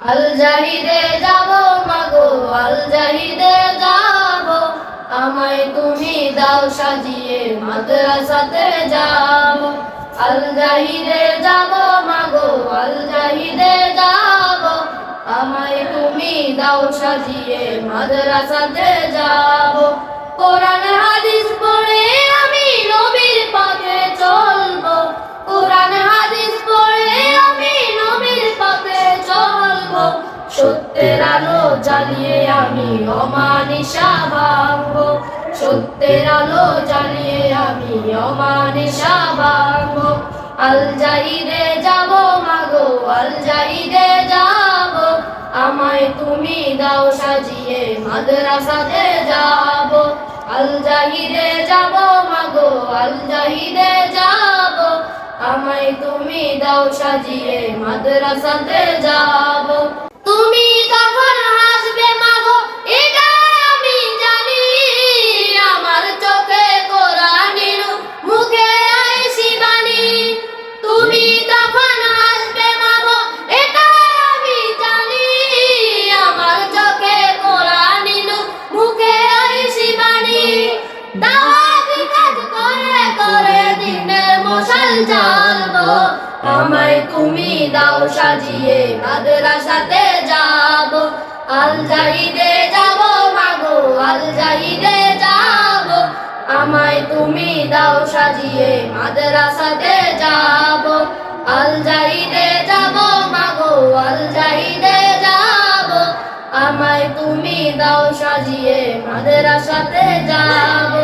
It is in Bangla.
আল যাব, মাগো যাব। আমায় তুমি দাও সাজিয়ে, মাদ্রাসাতে যাব। আল জাহিদে যাব, মাগো আল জাহিদে যাব। আমায় তুমি দাও সাজিয়ে, মাদ্রাসাতে যাব। কোরআন আলো জ্বালিয়ে আমি অমানিসা ভাঙবো। সত্যের আলো জ্বালিয়ে আমি অমানিসা ভাঙবো। আল জাইদে যাব মাগো, আল জাইদে যাব। আমায় তুমি দাও সাজিয়ে, মাদ্রাসাতে যাব। আল জাহিদে যাব মাগো, আল জাহিদে যাব। আমায় তুমি দাও সাজিয়ে, মাদ্রাসাতে যাব। মশাল আমায় তুমি দাও সাজিয়ে, মাদ্রাসাতে যাব। আল জাহিদে যাব মাগো, আল জাহিদে যাব। আমায় তুমি দাও সাজিয়ে, মাদ্রাসাতে যাব। আল জাহিদে যাব মাগো, আল জাহিদে যাব। আমায় তুমি দাও সাজিয়ে, মাদ্রাসাতে যাব।